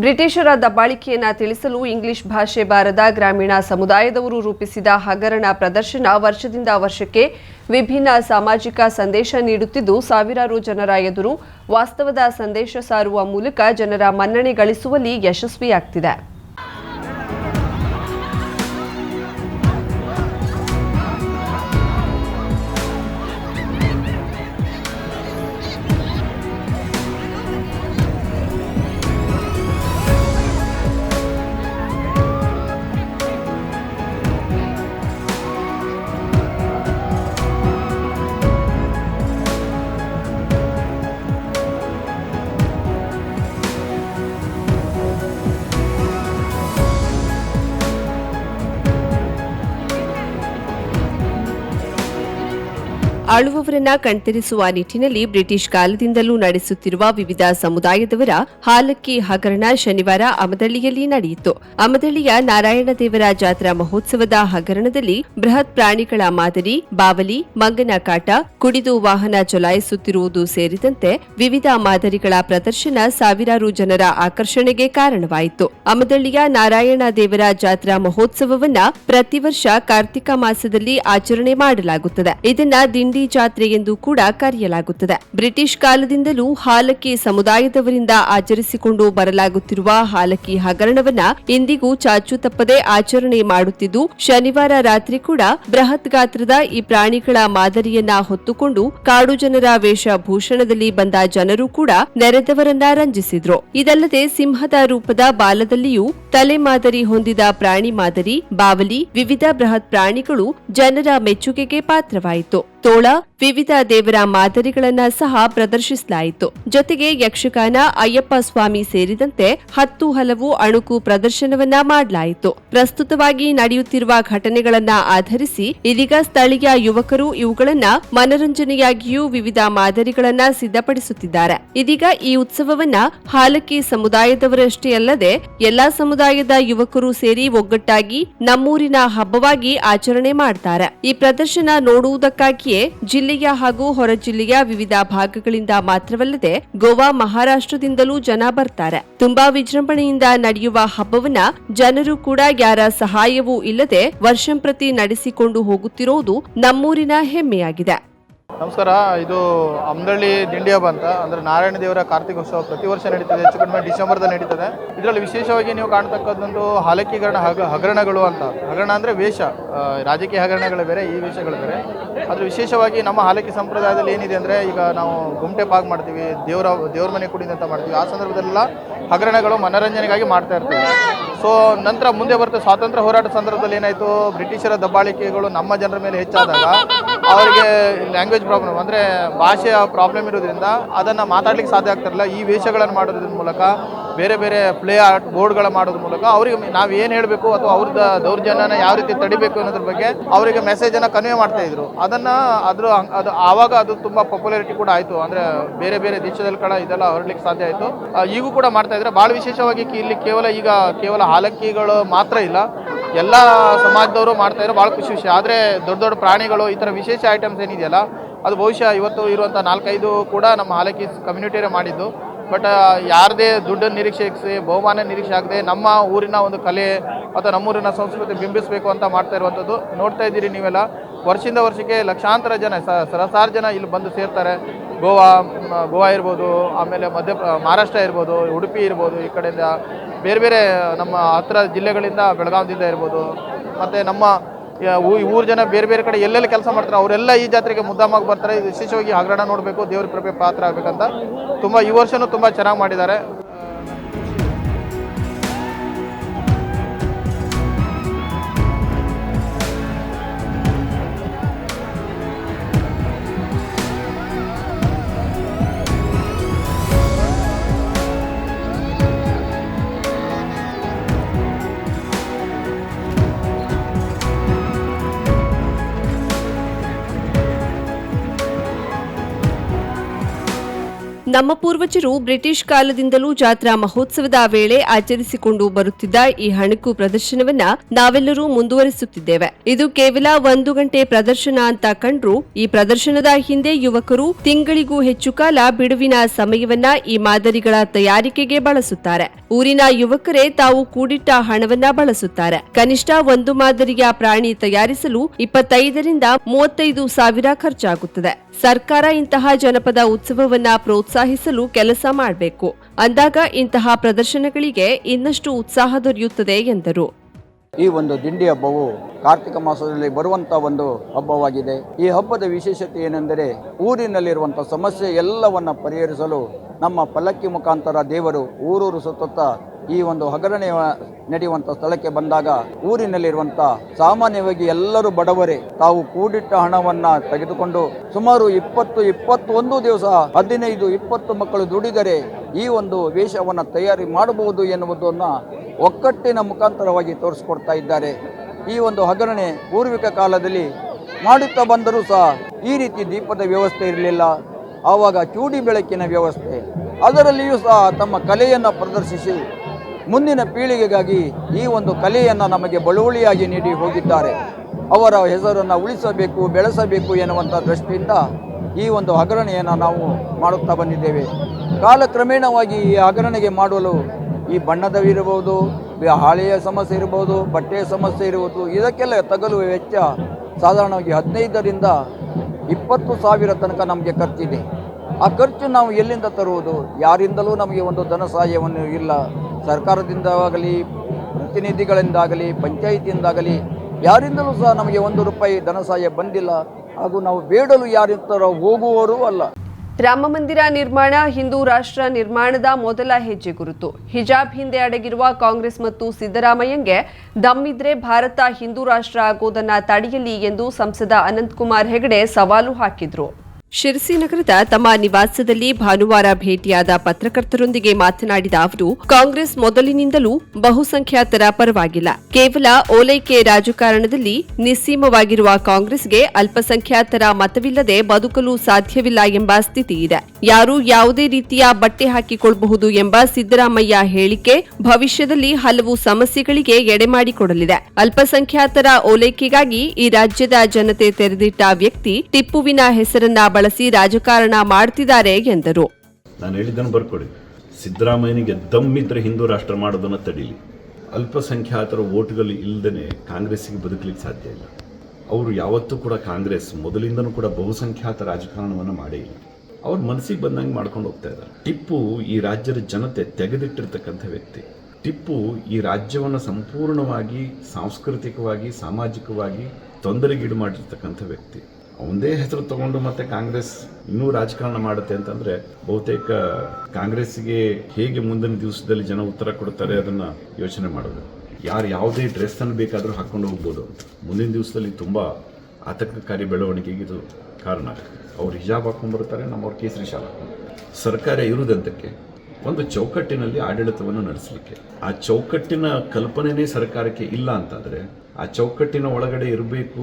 ಬ್ರಿಟಿಷರ ದಬ್ಬಾಳಿಕೆಯನ್ನು ತಿಳಿಸಲು ಇಂಗ್ಲಿಷ್ ಭಾಷೆ ಬಾರದ ಗ್ರಾಮೀಣ ಸಮುದಾಯದವರು ರೂಪಿಸಿದ ಹಗರಣ ಪ್ರದರ್ಶನ ವರ್ಷದಿಂದ ವರ್ಷಕ್ಕೆ ವಿಭಿನ್ನ ಸಾಮಾಜಿಕ ಸಂದೇಶ ನೀಡುತ್ತಿದ್ದು, ಸಾವಿರಾರು ಜನರ ಎದುರು ವಾಸ್ತವದ ಸಂದೇಶ ಸಾರುವ ಮೂಲಕ ಜನರ ಮನ್ನಣೆ ಗಳಿಸುವಲ್ಲಿ ಯಶಸ್ವಿಯಾಗ್ತಿದೆ. ಆಳುವವರನ್ನ ಕಣ್ತರಿಸುವ ನಿಟ್ಟಿನಲ್ಲಿ ಬ್ರಿಟಿಷ್ ಕಾಲದಿಂದಲೂ ನಡೆಸುತ್ತಿರುವ ವಿವಿಧ ಸಮುದಾಯದವರ ಹಾಲಕ್ಕಿ ಹಗರಣ ಶನಿವಾರ ಅಮದಳ್ಳಿಯಲ್ಲಿ ನಡೆಯಿತು. ಅಮದಳ್ಳಿಯ ನಾರಾಯಣ ದೇವರ ಜಾತ್ರಾ ಮಹೋತ್ಸವದ ಹಗರಣದಲ್ಲಿ ಬೃಹತ್ ಪ್ರಾಣಿಗಳ ಮಾದರಿ, ಬಾವಲಿ, ಮಂಗನ ಕಾಟ, ಕುಡಿದು ವಾಹನ ಚಲಾಯಿಸುತ್ತಿರುವುದು ಸೇರಿದಂತೆ ವಿವಿಧ ಮಾದರಿಗಳ ಪ್ರದರ್ಶನ ಸಾವಿರಾರು ಜನರ ಆಕರ್ಷಣೆಗೆ ಕಾರಣವಾಯಿತು. ಅಮದಳ್ಳಿಯ ನಾರಾಯಣ ದೇವರ ಜಾತ್ರಾ ಮಹೋತ್ಸವವನ್ನ ಪ್ರತಿ ವರ್ಷ ಕಾರ್ತಿಕ ಮಾಸದಲ್ಲಿ ಆಚರಣೆ ಮಾಡಲಾಗುತ್ತದೆ. ಇದನ್ನ ದಿಂಡಿ ಜಾತ್ರೆ ಎಂದು ಕೂಡ ಕರೆಯಲಾಗುತ್ತದೆ. ಬ್ರಿಟಿಷ್ ಕಾಲದಿಂದಲೂ ಹಾಲಕ್ಕಿ ಸಮುದಾಯದವರಿಂದ ಆಚರಿಸಿಕೊಂಡು ಬರಲಾಗುತ್ತಿರುವ ಹಾಲಕ್ಕಿ ಹಗರಣವನ್ನ ಇಂದಿಗೂ ಚಾಚು ತಪ್ಪದೆ ಆಚರಣೆ ಮಾಡುತ್ತಿದ್ದು, ಶನಿವಾರ ರಾತ್ರಿ ಕೂಡ ಬೃಹತ್ ಗಾತ್ರದ ಈ ಪ್ರಾಣಿಗಳ ಮಾದರಿಯನ್ನ ಹೊತ್ತುಕೊಂಡು ಕಾಡು ಜನರ ವೇಷಭೂಷಣದಲ್ಲಿ ಬಂದ ಜನರು ಕೂಡ ನೆರೆದವರನ್ನ ರಂಜಿಸಿದ್ರು. ಇದಲ್ಲದೆ ಸಿಂಹದ ರೂಪದ ಬಾಲದಲ್ಲಿಯೂ ತಲೆ ಮಾದರಿ ಹೊಂದಿದ ಪ್ರಾಣಿ ಮಾದರಿ, ಬಾವಲಿ, ವಿವಿಧ ಬೃಹತ್ ಪ್ರಾಣಿಗಳು ಜನರ ಮೆಚ್ಚುಗೆಗೆ ಪಾತ್ರವಾಯಿತು. तोड़ा ವಿವಿಧ ದೇವರ ಮಾದರಿಗಳನ್ನ ಸಹ ಪ್ರದರ್ಶಿಸಲಾಯಿತು. ಜೊತೆಗೆ ಯಕ್ಷಗಾನ ಅಯ್ಯಪ್ಪ ಸ್ವಾಮಿ ಸೇರಿದಂತೆ ಹತ್ತು ಹಲವು ಅಣುಕು ಪ್ರದರ್ಶನವನ್ನ ಮಾಡಲಾಯಿತು. ಪ್ರಸ್ತುತವಾಗಿ ನಡೆಯುತ್ತಿರುವ ಘಟನೆಗಳನ್ನ ಆಧರಿಸಿ ಇದೀಗ ಸ್ಥಳೀಯ ಯುವಕರು ಇವುಗಳನ್ನ ಮನರಂಜನೆಯಾಗಿಯೂ ವಿವಿಧ ಮಾದರಿಗಳನ್ನ ಸಿದ್ಧಪಡಿಸುತ್ತಿದ್ದಾರೆ. ಇದೀಗ ಈ ಉತ್ಸವವನ್ನ ಹಾಲಕ್ಕಿ ಸಮುದಾಯದವರಷ್ಟೇ ಅಲ್ಲದೆ ಎಲ್ಲಾ ಸಮುದಾಯದ ಯುವಕರು ಸೇರಿ ಒಗ್ಗಟ್ಟಾಗಿ ನಮ್ಮೂರಿನ ಹಬ್ಬವಾಗಿ ಆಚರಣೆ ಮಾಡುತ್ತಾರೆ ಈ ಪ್ರದರ್ಶನ ನೋಡುವುದಕ್ಕಾಗಿಯೇ ಜಿಲ್ಲೆಯ ಹಾಗೂ ಹೊರ ಜಿಲ್ಲೆಯ ವಿವಿಧ ಭಾಗಗಳಿಂದ ಮಾತ್ರವಲ್ಲದೆ ಗೋವಾ ಮಹಾರಾಷ್ಟ್ರದಿಂದಲೂ ಜನ ಬರ್ತಾರೆ. ತುಂಬಾ ವಿಜೃಂಭಣೆಯಿಂದ ನಡೆಯುವ ಹಬ್ಬವನ್ನ ಜನರು ಕೂಡ ಯಾರ ಸಹಾಯವೂ ಇಲ್ಲದೆ ವರ್ಷಂಪ್ರತಿ ನಡೆಸಿಕೊಂಡು ಹೋಗುತ್ತಿರುವುದು ನಮ್ಮೂರಿನ ಹೆಮ್ಮೆಯಾಗಿದೆ. ನಮಸ್ಕಾರ, ಇದು ಅಮ್ದಳ್ಳಿ ದಿಂಡಿ ಹಬ್ಬ ಅಂತ. ಅಂದರೆ ನಾರಾಯಣ ದೇವರ ಕಾರ್ತಿಕೋತ್ಸವ ಪ್ರತಿ ವರ್ಷ ನಡೀತದೆ, ಹೆಚ್ಚು ಕಡಿಮೆ ಡಿಸೆಂಬರ್ದಲ್ಲಿ ನಡೀತದೆ. ಇದರಲ್ಲಿ ವಿಶೇಷವಾಗಿ ನೀವು ಕಾಣ್ತಕ್ಕಂಥದ್ದು ಹಾಲಕ್ಕೀಕರಣ ಹಗ, ಹಗರಣಗಳು ಅಂತ. ಹಗರಣ ಅಂದರೆ ವೇಷ. ರಾಜಕೀಯ ಹಗರಣಗಳು ಬೇರೆ, ಈ ವೇಷಗಳು ಬೇರೆ. ಆದರೆ ವಿಶೇಷವಾಗಿ ನಮ್ಮ ಹಾಲಕ್ಕಿ ಸಂಪ್ರದಾಯದಲ್ಲಿ ಏನಿದೆ ಅಂದರೆ ಈಗ ನಾವು ಗುಂಟೆ ಪಾಗ್ ಮಾಡ್ತೀವಿ, ದೇವರ, ದೇವ್ರ ಮನೆ ಕುಡಿದ ಅಂತ ಮಾಡ್ತೀವಿ. ಆ ಸಂದರ್ಭದಲ್ಲೆಲ್ಲ ಹಗರಣಗಳು ಮನೋರಂಜನೆಗಾಗಿ ಮಾಡ್ತಾ ಇರ್ತೀವಿ. ಸೊ ನಂತರ ಮುಂದೆ ಬರುತ್ತೆ ಸ್ವಾತಂತ್ರ್ಯ ಹೋರಾಟ ಸಂದರ್ಭದಲ್ಲಿ ಏನಾಯಿತು, ಬ್ರಿಟಿಷರ ದಬ್ಬಾಳಿಕೆಗಳು ನಮ್ಮ ಜನರ ಮೇಲೆ ಹೆಚ್ಚಾದಾಗ ಅವರಿಗೆ ಲ್ಯಾಂಗ್ವೇಜ್ ಪ್ರಾಬ್ಲಮ್ ಅಂದರೆ ಭಾಷೆಯ ಪ್ರಾಬ್ಲಮ್ ಇರೋದ್ರಿಂದ ಅದನ್ನು ಮಾತಾಡ್ಲಿಕ್ಕೆ ಸಾಧ್ಯ ಆಗ್ತಿರಲ್ಲ ಈ ವೇಷಗಳನ್ನು ಮಾಡೋದ್ರ ಮೂಲಕ, ಬೇರೆ ಬೇರೆ ಪ್ಲೇ ಆರ್ಟ್ ಬೋರ್ಡ್ಗಳ ಮಾಡೋದ್ರ ಮೂಲಕ ಅವರಿಗೆ ನಾವು ಏನು ಹೇಳಬೇಕು ಅಥವಾ ಅವ್ರದ್ದು ದೌರ್ಜನ್ಯನ ಯಾವ ರೀತಿ ತಡಿಬೇಕು ಅನ್ನೋದ್ರ ಬಗ್ಗೆ ಅವರಿಗೆ ಮೆಸೇಜನ್ನು ಕನ್ವೆ ಮಾಡ್ತಾ ಇದ್ರು. ಅದನ್ನು ಅದ್ರ ಅದು ಆವಾಗ ಅದು ತುಂಬ ಪಾಪ್ಯುಲಾರಿಟಿ ಕೂಡ ಆಯಿತು. ಅಂದರೆ ಬೇರೆ ಬೇರೆ ದೇಶದಲ್ಲಿ ಕೂಡ ಇದೆಲ್ಲ ಹೊರಡ್ಲಿಕ್ಕೆ ಸಾಧ್ಯ ಆಯಿತು. ಈಗೂ ಕೂಡ ಮಾಡ್ತಾ ಇದ್ದಾರೆ ಭಾಳ ವಿಶೇಷವಾಗಿ ಇಲ್ಲಿ ಕೇವಲ ಈಗ ಕೇವಲ ಹಾಲಕ್ಕಿಗಳು ಮಾತ್ರ ಇಲ್ಲ. ಎಲ್ಲ ಸಮಾಜದವರು ಮಾಡ್ತಾ ಇರೋ ಭಾಳ ಖುಷಿ ವಿಷಯ. ಆದರೆ ದೊಡ್ಡ ದೊಡ್ಡ ಪ್ರಾಣಿಗಳು, ಈ ಥರ ವಿಶೇಷ ಐಟಮ್ಸ್ ಏನಿದೆಯಲ್ಲ, ಅದು ಬಹುಶಃ ಇವತ್ತು ಇರುವಂಥ ನಾಲ್ಕೈದು ಕೂಡ ನಮ್ಮ ಹಾಲಕ್ಕಿ ಕಮ್ಯುನಿಟಿಯರೇ ಮಾಡಿದ್ದು. ಬಟ್ ಯಾರದೇ ದುಡ್ಡನ್ನು ನಿರೀಕ್ಷಿಸಿ ಬಹುಮಾನ ನಿರೀಕ್ಷೆ ಆಗದೆ ನಮ್ಮ ಊರಿನ ಒಂದು ಕಲೆ ಅಥವಾ ನಮ್ಮೂರಿನ ಸಂಸ್ಕೃತಿ ಬಿಂಬಿಸಬೇಕು ಅಂತ ಮಾಡ್ತಾ ಇರುವಂಥದ್ದು ನೋಡ್ತಾ ಇದ್ದೀರಿ ನೀವೆಲ್ಲ. ವರ್ಷದಿಂದ ವರ್ಷಕ್ಕೆ ಲಕ್ಷಾಂತರ ಜನ ಸಹಸ್ರಾರು ಜನ ಇಲ್ಲಿ ಬಂದು ಸೇರ್ತಾರೆ. ಗೋವಾ ಗೋವಾ ಇರ್ಬೋದು, ಆಮೇಲೆ ಮಧ್ಯ, ಮಹಾರಾಷ್ಟ್ರ ಇರ್ಬೋದು, ಉಡುಪಿ ಇರ್ಬೋದು, ಈ ಕಡೆಯಿಂದ ಬೇರೆ ಬೇರೆ, ನಮ್ಮ ಹತ್ತಿರ ಜಿಲ್ಲೆಗಳಿಂದ ಬೆಳಗಾವಿಯಿಂದ ಇರ್ಬೋದು. ಮತ್ತು ನಮ್ಮ ಊರು ಜನ ಬೇರೆ ಬೇರೆ ಕಡೆ ಎಲ್ಲೆಲ್ಲಿ ಕೆಲಸ ಮಾಡ್ತಾರೆ, ಅವರೆಲ್ಲ ಈ ಜಾತ್ರೆಗೆ ಮುದ್ದಾಮಾಗಿ ಬರ್ತಾರೆ. ವಿಶೇಷವಾಗಿ ಹಗರಣ ನೋಡಬೇಕು, ದೇವ್ರ ಕೃಪೆ ಪಾತ್ರ ಆಗಬೇಕಂತ. ತುಂಬ, ಈ ವರ್ಷವೂ ತುಂಬ ಚೆನ್ನಾಗಿ ಮಾಡಿದ್ದಾರೆ. ನಮ್ಮ ಪೂರ್ವಜರು ಬ್ರಿಟಿಷ್ ಕಾಲದಿಂದಲೂ ಜಾತ್ರಾ ಮಹೋತ್ಸವದ ವೇಳೆ ಆಚರಿಸಿಕೊಂಡು ಬರುತ್ತಿದ್ದ ಈ ಹಣಕು ಪ್ರದರ್ಶನವನ್ನ ನಾವೆಲ್ಲರೂ ಮುಂದುವರಿಸುತ್ತಿದ್ದೇವೆ. ಇದು ಕೇವಲ ಒಂದು ಗಂಟೆ ಪ್ರದರ್ಶನ ಅಂತ ಕಂಡ್ರು ಈ ಪ್ರದರ್ಶನದ ಹಿಂದೆ ಯುವಕರು ತಿಂಗಳಿಗೂ ಹೆಚ್ಚು ಕಾಲ ಬಿಡುವಿನ ಸಮಯವನ್ನ ಈ ಮಾದರಿಗಳ ತಯಾರಿಕೆಗೆ ಬಳಸುತ್ತಾರೆ. ಊರಿನ ಯುವಕರೇ ತಾವು ಕೂಡಿಟ್ಟ ಹಣವನ್ನ ಬಳಸುತ್ತಾರೆ. ಕನಿಷ್ಠ ಒಂದು ಮಾದರಿಯ ಪ್ರಾಣಿ ತಯಾರಿಸಲು ಇಪ್ಪತ್ತೈದರಿಂದ ಮೂವತ್ತೈದು ಸಾವಿರ ಖರ್ಚಾಗುತ್ತದೆ. ಸರ್ಕಾರ ಇಂತಹ ಜನಪದ ಉತ್ಸವವನ್ನ ಪ್ರೋತ್ಸಾಹಿಸಲು ಕೆಲಸ ಮಾಡಬೇಕು. ಅಂದಾಗ ಇಂತಹ ಪ್ರದರ್ಶನಗಳಿಗೆ ಇನ್ನಷ್ಟು ಉತ್ಸಾಹ ದೊರೆಯುತ್ತದೆ ಎಂದರು. ಈ ಒಂದು ದಿಂಡಿ ಹಬ್ಬವು ಕಾರ್ತಿಕ ಮಾಸದಲ್ಲಿ ಬರುವಂಥ ಒಂದು ಹಬ್ಬವಾಗಿದೆ. ಈ ಹಬ್ಬದ ವಿಶೇಷತೆ ಏನೆಂದರೆ ಊರಿನಲ್ಲಿರುವಂಥ ಸಮಸ್ಯೆ ಎಲ್ಲವನ್ನ ಪರಿಹರಿಸಲು ನಮ್ಮ ಪಲ್ಲಕ್ಕಿ ಮುಖಾಂತರ ದೇವರು ಊರೂರು ಸುತ್ತ ಈ ಒಂದು ಹಗರಣೆ ನಡೆಯುವಂಥ ಸ್ಥಳಕ್ಕೆ ಬಂದಾಗ ಊರಿನಲ್ಲಿರುವಂಥ ಸಾಮಾನ್ಯವಾಗಿ ಎಲ್ಲರೂ ಬಡವರೇ, ತಾವು ಕೂಡಿಟ್ಟ ಹಣವನ್ನ ತೆಗೆದುಕೊಂಡು ಸುಮಾರು ಇಪ್ಪತ್ತು, ಇಪ್ಪತ್ತೊಂದು ದಿವಸ, ಹದಿನೈದು, ಇಪ್ಪತ್ತು ಮಕ್ಕಳು ದುಡಿದರೆ ಈ ಒಂದು ವೇಷವನ್ನು ತಯಾರಿ ಮಾಡಬಹುದು ಎನ್ನುವುದನ್ನು ಒಕ್ಕಟ್ಟಿನ ಮುಖಾಂತರವಾಗಿ ತೋರಿಸ್ಕೊಡ್ತಾ ಇದ್ದಾರೆ. ಈ ಒಂದು ಹಗರಣೆ ಪೂರ್ವಿಕ ಕಾಲದಲ್ಲಿ ಮಾಡುತ್ತಾ ಬಂದರೂ ಸಹ ಈ ರೀತಿ ದೀಪದ ವ್ಯವಸ್ಥೆ ಇರಲಿಲ್ಲ. ಆವಾಗ ಚೂಡಿ ಬೆಳಕಿನ ವ್ಯವಸ್ಥೆ. ಅದರಲ್ಲಿಯೂ ಸಹ ತಮ್ಮ ಕಲೆಯನ್ನು ಪ್ರದರ್ಶಿಸಿ, ಮುಂದಿನ ಪೀಳಿಗೆಗಾಗಿ ಈ ಒಂದು ಕಲೆಯನ್ನು ನಮಗೆ ಬಳುವಳಿಯಾಗಿ ನೀಡಿ ಹೋಗಿದ್ದಾರೆ. ಅವರ ಹೆಸರನ್ನು ಉಳಿಸಬೇಕು, ಬೆಳೆಸಬೇಕು ಎನ್ನುವಂಥ ದೃಷ್ಟಿಯಿಂದ ಈ ಒಂದು ಹಗರಣೆಯನ್ನು ನಾವು ಮಾಡುತ್ತಾ ಬಂದಿದ್ದೇವೆ. ಕಾಲಕ್ರಮೇಣವಾಗಿ ಈ ಹಗರಣೆಗೆ ಮಾಡಲು ಈ ಬಣ್ಣದವಿರಬಹುದು ಹಾಳೆಯ ಸಮಸ್ಯೆ ಇರಬಹುದು, ಬಟ್ಟೆಯ ಸಮಸ್ಯೆ ಇರಬಹುದು, ಇದಕ್ಕೆಲ್ಲ ತಗಲುವ ವೆಚ್ಚ ಸಾಧಾರಣವಾಗಿ ಹದಿನೈದರಿಂದ ಇಪ್ಪತ್ತು ಸಾವಿರ ತನಕ ನಮಗೆ ಖರ್ಚಿದೆ. ಆ ಖರ್ಚು ನಾವು ಎಲ್ಲಿಂದ ತರುವುದು? ಯಾರಿಂದಲೂ ನಮಗೆ ಒಂದು ಧನ ಸಹಾಯವನ್ನು ಇಲ್ಲ. ಸರ್ಕಾರದಿಂದಾಗಲಿ, ಪ್ರತಿನಿಧಿಗಳಿಂದಾಗಲಿ, ಪಂಚಾಯಿತಿಯಿಂದಾಗಲಿ ಯಾರಿಂದಲೂ ಸಹ ನಮಗೆ ಒಂದು ರೂಪಾಯಿ ಧನ ಸಹಾಯ ಬಂದಿಲ್ಲ. ಹಾಗೂ ನಾವು ಬೇಡಲು ಯಾರಿಂತರ ಹೋಗುವವರೂ ಅಲ್ಲ. ರಾಮ ಮಂದಿರ ನಿರ್ಮಾಣ, ಹಿಂದೂ ರಾಷ್ಟ್ರ ನಿರ್ಮಾಣದ ಮೊದಲ ಹೆಜ್ಜೆ ಗುರುತು. ಹಿಜಾಬ್ ಹಿಂದೆ ಅಡಗಿರುವ ಕಾಂಗ್ರೆಸ್ ಮತ್ತು ಸಿದ್ದರಾಮಯ್ಯಂಗೆ ದಮ್ಮಿದ್ರೆ ಭಾರತ ಹಿಂದೂ ರಾಷ್ಟ್ರ ಆಗೋದನ್ನ ತಡೆಯಲಿ ಎಂದು ಸಂಸದ ಅನಂತಕುಮಾರ್ ಹೆಗಡೆ ಸವಾಲು ಹಾಕಿದ್ರು. ಶಿರಸಿ ನಗರದ ತಮ್ಮ ನಿವಾಸದಲ್ಲಿ ಭಾನುವಾರ ಭೇಟಿಯಾದ ಪತ್ರಕರ್ತರೊಂದಿಗೆ ಮಾತನಾಡಿದ ಅವರು, ಕಾಂಗ್ರೆಸ್ ಮೊದಲಿನಿಂದಲೂ ಬಹುಸಂಖ್ಯಾತರ ಪರವಾಗಿಲ್ಲ. ಕೇವಲ ಓಲೈಕೆ ರಾಜಕಾರಣದಲ್ಲಿ ನಿಸ್ಸೀಮವಾಗಿರುವ ಕಾಂಗ್ರೆಸ್ಗೆ ಅಲ್ಪಸಂಖ್ಯಾತರ ಮತವಿಲ್ಲದೆ ಬದುಕಲು ಸಾಧ್ಯವಿಲ್ಲ ಎಂಬ ಸ್ಥಿತಿ ಇದೆ. ಯಾರು ಯಾವುದೇ ರೀತಿಯ ಬಟ್ಟೆ ಹಾಕಿಕೊಳ್ಳಬಹುದು ಎಂಬ ಸಿದ್ದರಾಮಯ್ಯ ಹೇಳಿಕೆ ಭವಿಷ್ಯದಲ್ಲಿ ಹಲವು ಸಮಸ್ಯೆಗಳಿಗೆ ಎಡೆಮಾಡಿಕೊಡಲಿದೆ ಅಲ್ಪಸಂಖ್ಯಾತರ ಓಲೈಕೆಗಾಗಿ ಈ ರಾಜ್ಯದ ಜನತೆ ತೆರೆದಿಟ್ಟ ವ್ಯಕ್ತಿ ಟಿಪ್ಪುವಿನ ಹೆಸರನ್ನ ಬಳಸಿ ರಾಜಕಾರಣ ಮಾಡ್ತಿದ್ದಾರೆ ಎಂದರು. ನಾನು ಹೇಳಿದ್ದನ್ನು ಬರ್ಕೊಡಿ. ಸಿದ್ದರಾಮಯ್ಯನಿಗೆ ದಮ್ಮಿದ್ರೆ ಹಿಂದೂ ರಾಷ್ಟ್ರ ಮಾಡೋದನ್ನು ತಡೀಲಿ. ಅಲ್ಪಸಂಖ್ಯಾತರ ಓಟ್ಗಳು ಇಲ್ಲದೇ ಕಾಂಗ್ರೆಸ್ಸಿಗೆ ಬದುಕಲಿಕ್ಕೆ ಸಾಧ್ಯ ಇಲ್ಲ. ಅವರು ಯಾವತ್ತೂ ಕೂಡ ಕಾಂಗ್ರೆಸ್ ಮೊದಲಿಂದನೂ ಕೂಡ ಬಹುಸಂಖ್ಯಾತ ರಾಜಕಾರಣವನ್ನು ಮಾಡೇ ಇಲ್ಲ. ಅವ್ರ ಮನಸ್ಸಿಗೆ ಬಂದಂಗೆ ಮಾಡ್ಕೊಂಡು ಹೋಗ್ತಾ ಇದ್ದಾರೆ. ಟಿಪ್ಪು ಈ ರಾಜ್ಯದ ಜನತೆ ತೆಗೆದಿಟ್ಟಿರ್ತಕ್ಕಂಥ ವ್ಯಕ್ತಿ. ಟಿಪ್ಪು ಈ ರಾಜ್ಯವನ್ನು ಸಂಪೂರ್ಣವಾಗಿ ಸಾಂಸ್ಕೃತಿಕವಾಗಿ, ಸಾಮಾಜಿಕವಾಗಿ ತೊಂದರೆಗೀಡು ಮಾಡಿರ್ತಕ್ಕಂಥ ವ್ಯಕ್ತಿ. ಒಂದೇ ಹೆಸರು ತಗೊಂಡು ಮತ್ತೆ ಕಾಂಗ್ರೆಸ್ ಇನ್ನೂ ರಾಜಕಾರಣ ಮಾಡುತ್ತೆ ಅಂತಂದ್ರೆ ಬಹುತೇಕ ಕಾಂಗ್ರೆಸ್ಗೆ ಹೇಗೆ ಮುಂದಿನ ದಿವಸದಲ್ಲಿ ಜನ ಉತ್ತರ ಕೊಡ್ತಾರೆ ಅದನ್ನ ಯೋಚನೆ ಮಾಡೋದು. ಯಾರು ಯಾವುದೇ ಡ್ರೆಸ್ ಅನ್ನು ಬೇಕಾದರೂ ಹಾಕೊಂಡು ಹೋಗ್ಬೋದು. ಮುಂದಿನ ದಿವಸದಲ್ಲಿ ತುಂಬಾ ಆತಂಕಕಾರಿ ಬೆಳವಣಿಗೆಗೆ ಇದು ಕಾರಣ. ಅವ್ರು ಹಿಜಾಬ್ ಹಾಕೊಂಡು ಬರ್ತಾರೆ, ನಮ್ಮವ್ರ ಕೇಸರಿ ಶಾಲೆ ಸರ್ಕಾರ ಇರುವುದಂತಕ್ಕೆ ಒಂದು ಚೌಕಟ್ಟಿನಲ್ಲಿ ಆಡಳಿತವನ್ನು ನಡೆಸಲಿಕ್ಕೆ. ಆ ಚೌಕಟ್ಟಿನ ಕಲ್ಪನೆನೇ ಸರ್ಕಾರಕ್ಕೆ ಇಲ್ಲ ಅಂತಂದ್ರೆ ಆ ಚೌಕಟ್ಟಿನ ಒಳಗಡೆ ಇರಬೇಕು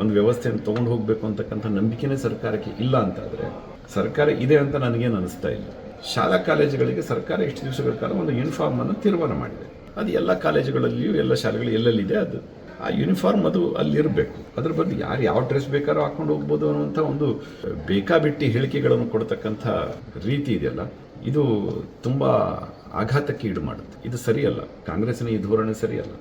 ಒಂದು ವ್ಯವಸ್ಥೆಯನ್ನು ತಗೊಂಡು ಹೋಗಬೇಕು ಅಂತಕ್ಕಂಥ ನಂಬಿಕೆನೇ ಸರ್ಕಾರಕ್ಕೆ ಇಲ್ಲ ಅಂತಾದರೆ, ಸರ್ಕಾರ ಇದೆ ಅಂತ ನನಗೇನು ಅನಿಸ್ತಾ ಇಲ್ಲ. ಶಾಲಾ ಕಾಲೇಜುಗಳಿಗೆ ಸರ್ಕಾರ ಇಷ್ಟು ದಿವಸಗಳ ಕಾಲ ಒಂದು ಯೂನಿಫಾರ್ಮ್ ಅನ್ನು ತೀರ್ಮಾನ ಮಾಡಿದೆ. ಅದು ಎಲ್ಲ ಕಾಲೇಜುಗಳಲ್ಲಿಯೂ, ಎಲ್ಲ ಶಾಲೆಗಳು ಎಲ್ಲೆಲ್ಲಿದೆ ಅದು. ಆ ಯೂನಿಫಾರ್ಮ್ ಅದು ಅಲ್ಲಿರಬೇಕು. ಅದ್ರ ಬದಲು ಯಾರು ಯಾವ ಡ್ರೆಸ್ ಬೇಕಾದ್ರೂ ಹಾಕೊಂಡು ಹೋಗ್ಬೋದು ಅನ್ನುವಂಥ ಒಂದು ಬೇಕಾಬಿಟ್ಟಿ ಹೇಳಿಕೆಗಳನ್ನು ಕೊಡ್ತಕ್ಕಂಥ ರೀತಿ ಇದೆಯಲ್ಲ, ಇದು ತುಂಬ ಆಘಾತಕ್ಕೆ ಈಡು ಮಾಡುತ್ತೆ. ಇದು ಸರಿಯಲ್ಲ. ಕಾಂಗ್ರೆಸ್ನ ಈ ಧೋರಣೆ ಸರಿಯಲ್ಲ.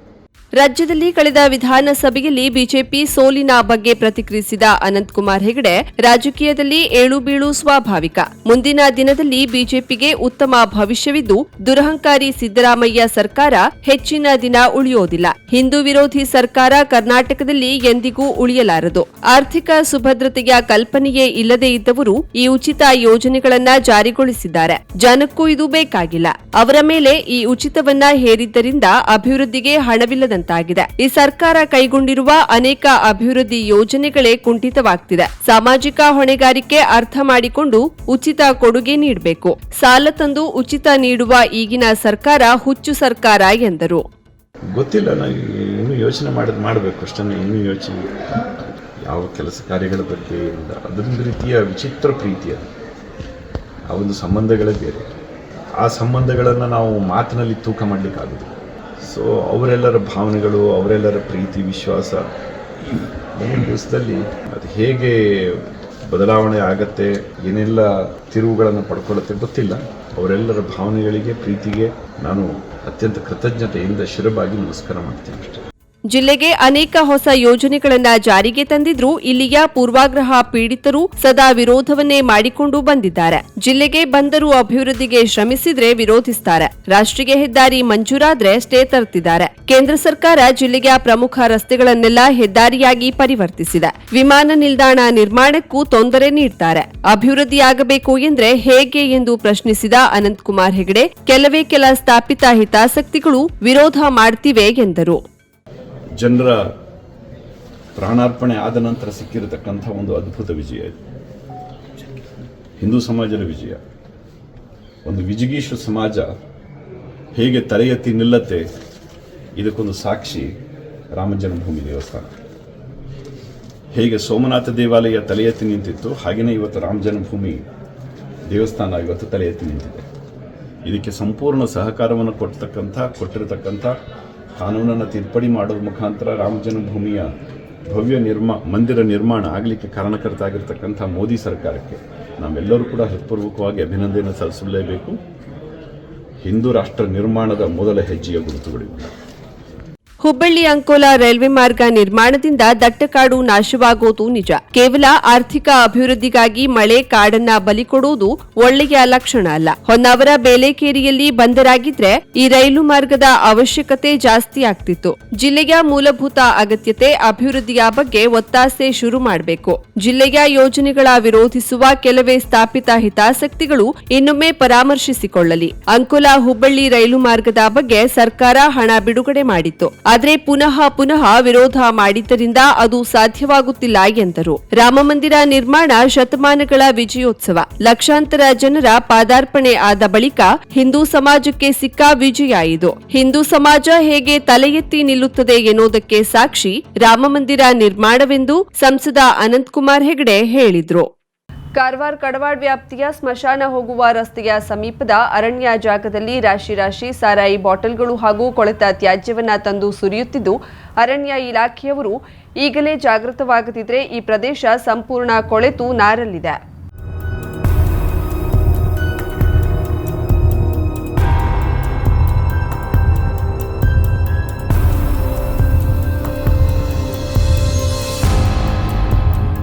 ರಾಜ್ಯದಲ್ಲಿ ಕಳೆದ ವಿಧಾನಸಭೆಯಲ್ಲಿ ಬಿಜೆಪಿ ಸೋಲಿನ ಬಗ್ಗೆ ಪ್ರತಿಕ್ರಿಯಿಸಿದ ಅನಂತಕುಮಾರ್ ಹೆಗಡೆ, ರಾಜಕೀಯದಲ್ಲಿ ಏಳು ಬೀಳು ಸ್ವಾಭಾವಿಕ. ಮುಂದಿನ ದಿನದಲ್ಲಿ ಬಿಜೆಪಿಗೆ ಉತ್ತಮ ಭವಿಷ್ಯವಿದ್ದು, ದುರಹಂಕಾರಿ ಸಿದ್ದರಾಮಯ್ಯ ಸರ್ಕಾರ ಹೆಚ್ಚಿನ ದಿನ ಉಳಿಯೋದಿಲ್ಲ. ಹಿಂದೂ ವಿರೋಧಿ ಸರ್ಕಾರ ಕರ್ನಾಟಕದಲ್ಲಿ ಎಂದಿಗೂ ಉಳಿಯಲಾರದು. ಆರ್ಥಿಕ ಸುಭದ್ರತೆಯ ಕಲ್ಪನೆಯೇ ಇಲ್ಲದೇ ಇದ್ದವರು ಈ ಉಚಿತ ಯೋಜನೆಗಳನ್ನ ಜಾರಿಗೊಳಿಸಿದ್ದಾರೆ. ಜನಕ್ಕೂ ಇದು ಬೇಕಾಗಿಲ್ಲ. ಅವರ ಮೇಲೆ ಈ ಉಚಿತವನ್ನ ಹೇರಿದ್ದರಿಂದ ಅಭಿವೃದ್ಧಿಗೆ ಹಣವಿಲ್ಲದಂತಾಗಿದೆ ಈ ಸರ್ಕಾರ ಕೈಗೊಂಡಿರುವ ಅನೇಕ ಅಭಿವೃದ್ಧಿ ಯೋಜನೆಗಳೇ ಕುಂಠಿತವಾಗ್ತಿದೆ. ಸಾಮಾಜಿಕ ಹೊಣೆಗಾರಿಕೆ ಅರ್ಥ ಮಾಡಿಕೊಂಡು ಉಚಿತ ಕೊಡುಗೆ ನೀಡಬೇಕು. ಸಾಲ ತಂದು ಉಚಿತ ನೀಡುವ ಈಗಿನ ಸರ್ಕಾರ ಹುಚ್ಚು ಸರ್ಕಾರ ಎಂದರು. ಗೊತ್ತಿಲ್ಲ, ನಾನು ಯೋಚನೆ ಮಾಡಿದ್, ಮಾಡಬೇಕು ಅಷ್ಟೇ ಇನ್ನೂ ಯೋಚನೆ. ಯಾವ ಕೆಲಸ ಕಾರ್ಯಗಳ ಬಗ್ಗೆ ಇಲ್ಲ. ಅದೊಂದು ರೀತಿಯ ವಿಚಿತ್ರ ಪ್ರೀತಿ ಅದು. ಆ ಒಂದು ಸಂಬಂಧಗಳೇ ಬೇರೆ. ಆ ಸಂಬಂಧಗಳನ್ನು ನಾವು ಮಾತಿನಲ್ಲಿ ತೂಕ ಮಾಡಲಿಕ್ಕಾಗೋದಿಲ್ಲ. ಸೊ ಅವರೆಲ್ಲರ ಭಾವನೆಗಳು, ಅವರೆಲ್ಲರ ಪ್ರೀತಿ, ವಿಶ್ವಾಸ ಮುಂದಿನ ದಿವಸದಲ್ಲಿ ಅದು ಹೇಗೆ ಬದಲಾವಣೆ ಆಗತ್ತೆ, ಏನೆಲ್ಲ ತಿರುವುಗಳನ್ನು ಪಡ್ಕೊಳ್ಳುತ್ತೆ ಗೊತ್ತಿಲ್ಲ. ಅವರೆಲ್ಲರ ಭಾವನೆಗಳಿಗೆ, ಪ್ರೀತಿಗೆ ನಾನು ಅತ್ಯಂತ ಕೃತಜ್ಞತೆಯಿಂದ ಶಿರಬಾಗಿ ನಮಸ್ಕಾರ ಮಾಡ್ತೀನಿ ಅಷ್ಟೇ. ಜಿಲ್ಲೆಗೆ ಅನೇಕ ಹೊಸ ಯೋಜನೆಗಳನ್ನ ಜಾರಿಗೆ ತಂದಿದ್ರೂ ಇಲ್ಲಿಯ ಪೂರ್ವಾಗ್ರಹ ಪೀಡಿತರು ಸದಾ ವಿರೋಧವನ್ನೇ ಮಾಡಿಕೊಂಡು ಬಂದಿದ್ದಾರೆ. ಜಿಲ್ಲೆಗೆ ಬಂದರು ಅಭಿವೃದ್ಧಿಗೆ ಶ್ರಮಿಸಿದ್ರೆ ವಿರೋಧಿಸ್ತಾರೆ. ರಾಷ್ಟ್ರೀಯ ಹೆದ್ದಾರಿ ಮಂಜೂರಾದ್ರೆ ಸ್ಟೇ ತರುತ್ತಿದ್ದಾರೆ ಕೇಂದ್ರ ಸರ್ಕಾರ ಜಿಲ್ಲೆಯ ಪ್ರಮುಖ ರಸ್ತೆಗಳನ್ನೆಲ್ಲ ಹೆದ್ದಾರಿಯಾಗಿ ಪರಿವರ್ತಿಸಿದೆ. ವಿಮಾನ ನಿಲ್ದಾಣ ನಿರ್ಮಾಣಕ್ಕೂ ತೊಂದರೆ ನೀಡ್ತಾರೆ. ಅಭಿವೃದ್ಧಿಯಾಗಬೇಕು ಎಂದ್ರೆ ಹೇಗೆ ಎಂದು ಪ್ರಶ್ನಿಸಿದ ಅನಂತಕುಮಾರ್ ಹೆಗಡೆ, ಕೆಲವೇ ಕೆಲ ಸ್ಥಾಪಿತ ಹಿತಾಸಕ್ತಿಗಳು ವಿರೋಧ ಮಾಡ್ತಿವೆ ಎಂದರು. ಜನರ ಪ್ರಾಣಾರ್ಪಣೆ ಆದ ನಂತರ ಸಿಕ್ಕಿರತಕ್ಕಂಥ ಒಂದು ಅದ್ಭುತ ವಿಜಯ ಇದು. ಹಿಂದೂ ಸಮಾಜದ ವಿಜಯ. ಒಂದು ವಿಜಿಗೀಷು ಸಮಾಜ ಹೇಗೆ ತಲೆ ಎತ್ತಿ ನಿಲ್ಲತ್ತೆ, ಇದಕ್ಕೊಂದು ಸಾಕ್ಷಿ ರಾಮ ಜನ್ಮಭೂಮಿ ದೇವಸ್ಥಾನ. ಹೇಗೆ ಸೋಮನಾಥ ದೇವಾಲಯ ತಲೆ ನಿಂತಿತ್ತು ಹಾಗೆಯೇ ಇವತ್ತು ರಾಮ ಜನ್ಮಭೂಮಿ ದೇವಸ್ಥಾನ ಇವತ್ತು ತಲೆ ನಿಂತಿದೆ. ಇದಕ್ಕೆ ಸಂಪೂರ್ಣ ಸಹಕಾರವನ್ನು ಕೊಡ್ತಕ್ಕಂಥ, ಕೊಟ್ಟಿರತಕ್ಕಂಥ ಕಾನೂನನ್ನು ತಿದ್ದುಪಡಿ ಮಾಡೋದ್ರ ಮುಖಾಂತರ ರಾಮ ಜನ್ಮಭೂಮಿಯ ಭವ್ಯ ನಿರ್ಮಾ, ಮಂದಿರ ನಿರ್ಮಾಣ ಆಗಲಿಕ್ಕೆ ಕಾರಣಕರ್ತ ಆಗಿರ್ತಕ್ಕಂಥ ಮೋದಿ ಸರ್ಕಾರಕ್ಕೆ ನಾವೆಲ್ಲರೂ ಕೂಡ ಹೃತ್ಪೂರ್ವಕವಾಗಿ ಅಭಿನಂದನೆ ಸಲ್ಲಿಸಲೇಬೇಕು. ಹಿಂದೂ ರಾಷ್ಟ್ರ ನಿರ್ಮಾಣದ ಮೊದಲ ಹೆಜ್ಜೆಯ ಗುರುತುಗಳಿವೆ. ಹುಬ್ಬಳ್ಳಿ ಅಂಕೋಲ ರೈಲ್ವೆ ಮಾರ್ಗ ನಿರ್ಮಾಣದಿಂದ ದಟ್ಟಕಾಡು ನಾಶವಾಗುವುದು ನಿಜ. ಕೇವಲ ಆರ್ಥಿಕ ಅಭಿವೃದ್ಧಿಗಾಗಿ ಮಳೆ ಕಾಡನ್ನ ಬಲಿ ಕೊಡುವುದು ಒಳ್ಳೆಯ ಲಕ್ಷಣ ಅಲ್ಲ. ಹೊನ್ನಾವರ ಬೇಲೇಕೇರಿಯಲ್ಲಿ ಬಂದರಾಗಿದ್ರೆ ಈ ರೈಲು ಮಾರ್ಗದ ಅವಶ್ಯಕತೆ ಜಾಸ್ತಿ ಆಗ್ತಿತ್ತು. ಜಿಲ್ಲೆಯ ಮೂಲಭೂತ ಅಗತ್ಯತೆ ಅಭಿವೃದ್ಧಿಯ ಬಗ್ಗೆ ಒತ್ತಾಸೆ ಶುರು ಮಾಡಬೇಕು. ಜಿಲ್ಲೆಯ ಯೋಜನೆಗಳ ವಿರೋಧಿಸುವ ಕೆಲವೇ ಸ್ಥಾಪಿತ ಹಿತಾಸಕ್ತಿಗಳು ಇನ್ನೊಮ್ಮೆ ಪರಾಮರ್ಶಿಸಿಕೊಳ್ಳಲಿ. ಅಂಕೋಲಾ ಹುಬ್ಬಳ್ಳಿ ರೈಲು ಮಾರ್ಗದ ಬಗ್ಗೆ ಸರ್ಕಾರ ಹಣ ಬಿಡುಗಡೆ ಮಾಡಿತ್ತು. ಆದರೆ ಪುನಃ ಪುನಃ ವಿರೋಧ ಮಾಡಿದ್ದರಿಂದ ಅದು ಸಾಧ್ಯವಾಗುತ್ತಿಲ್ಲ ಎಂದರು. ರಾಮಮಂದಿರ ನಿರ್ಮಾಣ ಶತಮಾನಗಳ ವಿಜಯೋತ್ಸವ. ಲಕ್ಷಾಂತರ ಜನರ ಪಾದಾರ್ಪಣೆ ಆದ ಬಳಿಕ ಹಿಂದೂ ಸಮಾಜಕ್ಕೆ ಸಿಕ್ಕ ವಿಜಯ ಇದು. ಹಿಂದೂ ಸಮಾಜ ಹೇಗೆ ತಲೆ ಎತ್ತಿ ನಿಲ್ಲುತ್ತದೆ ಎನ್ನುವುದಕ್ಕೆ ಸಾಕ್ಷಿ ರಾಮಮಂದಿರ ನಿರ್ಮಾಣವೆಂದು ಸಂಸದ ಅನಂತಕುಮಾರ್ ಹೆಗಡೆ ಹೇಳಿದ್ರು. ಕಾರವಾರ ಕಡವಾಡ್ ವ್ಯಾಪ್ತಿಯ ಸ್ಮಶಾನ ಹೋಗುವ ರಸ್ತೆಯ ಸಮೀಪದ ಅರಣ್ಯ ಜಾಗದಲ್ಲಿ ರಾಶಿ ರಾಶಿ ಸಾರಾಯಿ ಬಾಟಲ್ಗಳು ಹಾಗೂ ಕೊಳೆತ ತ್ಯಾಜ್ಯವನ್ನ ತಂದು ಸುರಿಯುತ್ತಿದ್ದು, ಅರಣ್ಯ ಇಲಾಖೆಯವರು ಈಗಲೇ ಜಾಗೃತವಾಗದಿದ್ರೆ ಈ ಪ್ರದೇಶ ಸಂಪೂರ್ಣ ಕೊಳೆತು ನಾರಲ್ಲಿದೆ.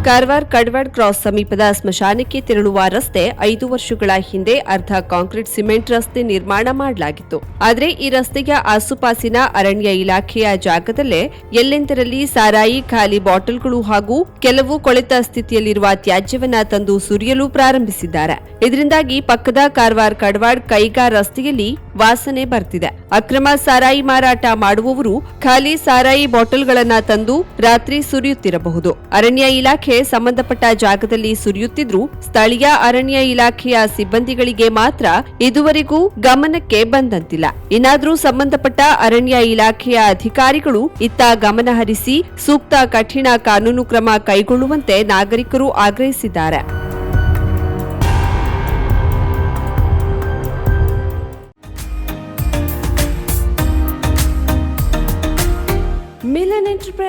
ಕಾರವಾರ ಕಡ್ವಾಡ್ ಕ್ರಾಸ್ ಸಮೀಪದ ಸ್ಮಶಾನಕ್ಕೆ ತೆರಳುವ ರಸ್ತೆ ಐದು ವರ್ಷಗಳ ಹಿಂದೆ ಅರ್ಧ ಕಾಂಕ್ರೀಟ್ ಸಿಮೆಂಟ್ ರಸ್ತೆ ನಿರ್ಮಾಣ ಮಾಡಲಾಗಿತ್ತು. ಆದರೆ ಈ ರಸ್ತೆಯ ಆಸುಪಾಸಿನ ಅರಣ್ಯ ಇಲಾಖೆಯ ಜಾಗದಲ್ಲೇ ಎಲ್ಲೆಂದರಲ್ಲಿ ಸಾರಾಯಿ, ಖಾಲಿ ಬಾಟಲ್ಗಳು ಹಾಗೂ ಕೆಲವು ಕೊಳೆತ ಸ್ಥಿತಿಯಲ್ಲಿರುವ ತ್ಯಾಜ್ಯವನ್ನ ತಂದು ಸುರಿಯಲು ಪ್ರಾರಂಭಿಸಿದ್ದಾರೆ. ಇದರಿಂದಾಗಿ ಪಕ್ಕದ ಕಾರವಾರ ಕಡ್ವಾಡ್ ಕೈಗಾ ರಸ್ತೆಯಲ್ಲಿ ವಾಸನೆ ಬರ್ತಿದೆ. ಅಕ್ರಮ ಸಾರಾಯಿ ಮಾರಾಟ ಮಾಡುವವರು ಖಾಲಿ ಸಾರಾಯಿ ಬಾಟಲ್ಗಳನ್ನ ತಂದು ರಾತ್ರಿ ಸುರಿಯುತ್ತಿರಬಹುದು. ಅರಣ್ಯ ಇಲಾಖೆ ಸಂಬಂಧಪಟ್ಟ ಜಾಗದಲ್ಲಿ ಸುರಿಯುತ್ತಿದ್ರೂ ಸ್ಥಳೀಯ ಅರಣ್ಯ ಇಲಾಖೆಯ ಸಿಬ್ಬಂದಿಗಳಿಗೆ ಮಾತ್ರ ಇದುವರೆಗೂ ಗಮನಕ್ಕೆ ಬಂದಂತಿಲ್ಲ. ಇನ್ನಾದ್ರೂ ಸಂಬಂಧಪಟ್ಟ ಅರಣ್ಯ ಇಲಾಖೆಯ ಅಧಿಕಾರಿಗಳು ಇತ್ತ ಗಮನ ಹರಿಸಿ ಸೂಕ್ತ ಕಠಿಣ ಕಾನೂನು ಕ್ರಮ ಕೈಗೊಳ್ಳುವಂತೆ ನಾಗರಿಕರು ಆಗ್ರಹಿಸಿದ್ದಾರೆ.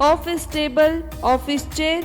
Office table office chair